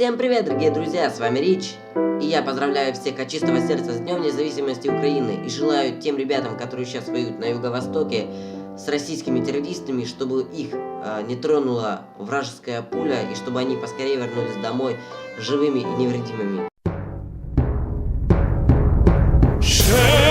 Всем привет, дорогие друзья, с вами Рич. И я поздравляю всех от чистого сердца с Днем Независимости Украины. И желаю тем ребятам, которые сейчас воюют на Юго-Востоке с российскими террористами, чтобы их э, не тронула вражеская пуля и чтобы они поскорее вернулись домой живыми и невредимыми. Ще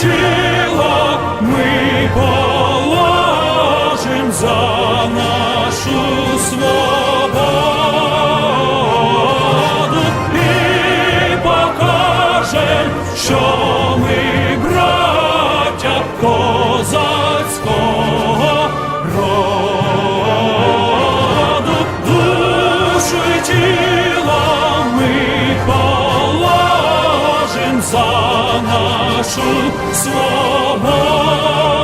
тіло ми положим за нашу свободу і покажем, що ми браття козацького за нашу свободу.